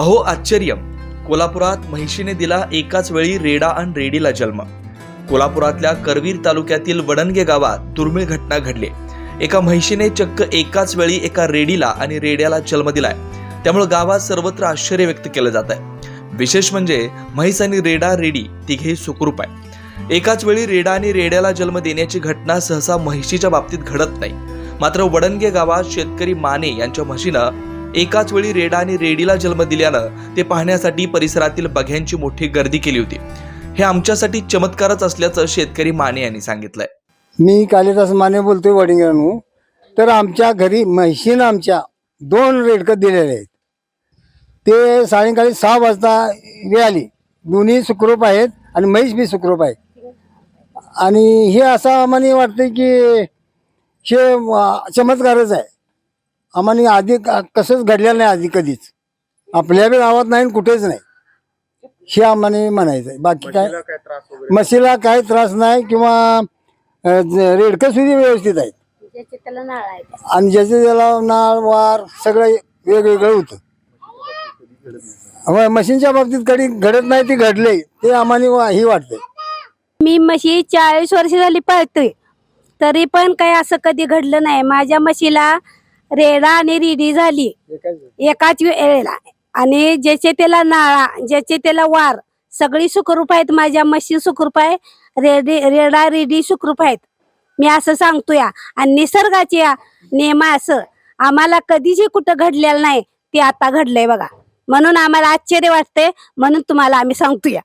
अहो आश्चर्य. कोल्हापुरात म्हैशीने दिला एकाच वेळी रेडा आणि रेडीला जन्म. कोल्हापुरातल्या करवीर तालुक्यातील वडणगे गावात दुर्मिळ घटना घडली. एका म्हैशीने चक्क एकाच वेळी एका रेडीला आणि रेड्याला जन्म दिलाय. त्यामुळे गावात सर्वत्र आश्चर्य व्यक्त केलं जात आहे विशेष म्हणजे म्हैस आणि रेडा रेडी तिघेही सुखरूप आहे एकाच वेळी रेडा आणि रेड्याला जन्म देण्याची घटना सहसा म्हैशीच्या बाबतीत घडत नाही. मात्र वडणगे गावात शेतकरी माने यांच्या म्हशीनं एकाच वेळी रेडा आणि रेडीला जन्म दिल्यानं ते पाहण्यासाठी परिसरातील बघ्यांची मोठी गर्दी केली होती. हे आमच्यासाठी चमत्कारच असल्याचं शेतकरी माने यांनी सांगितलंय. मी कालिदास माने बोलतोय वडिंगणू तर आमच्या घरी म्हशीनं आमच्या दोन रेडकं दिलेले आहेत. ते सायंकाळी सहा वाजता वेळ आली. दोन्ही सुखरूप आहेत आणि म्हैस बी सुखरूप आहे आणि हे असं आम्हाला वाटतं की हे चमत्कारच आहे. आम्हाला आधी कसंच घडलेलं नाही आधी कधीच. आपल्या बी गावात नाही आणि कुठेच नाही. हे आम्हाला म्हणायचं आहे बाकी काय? म्हशीला काही त्रास नाही किंवा रेडकं सुद्धा व्यवस्थित आहेत. ज्याचे त्याला नाळ आहे आणि ज्याचे त्याला नाळ वार सगळं वेगवेगळं होतं. होय, मशीनच्या बाबतीत कधी घडत नाही ते घडले ते आम्हाला ही वाटते मी म्हशी चाळीस वर्ष झाली पाळतोय. तरी पण काही असं कधी घडलं नाही. माझ्या म्हशीला रेडा आणि रिडी झाली. एकाच वेळेला. आणि ज्याचे त्याला नाळा ज्याचे त्याला वार सगळी सुखरूप आहेत माझ्या म्हशी सुखरूप आहे रेडी रेडा रेडी सुखरूप आहेत. मी असं सांगतो या. आणि निसर्गाचे या नियम असं. आम्हाला कधीच कुठं घडलेलं नाही ते आता घडलंय बघा. म्हणून आम्हाला आश्चर्य वाटते म्हणून तुम्हाला आम्ही सांगतो या.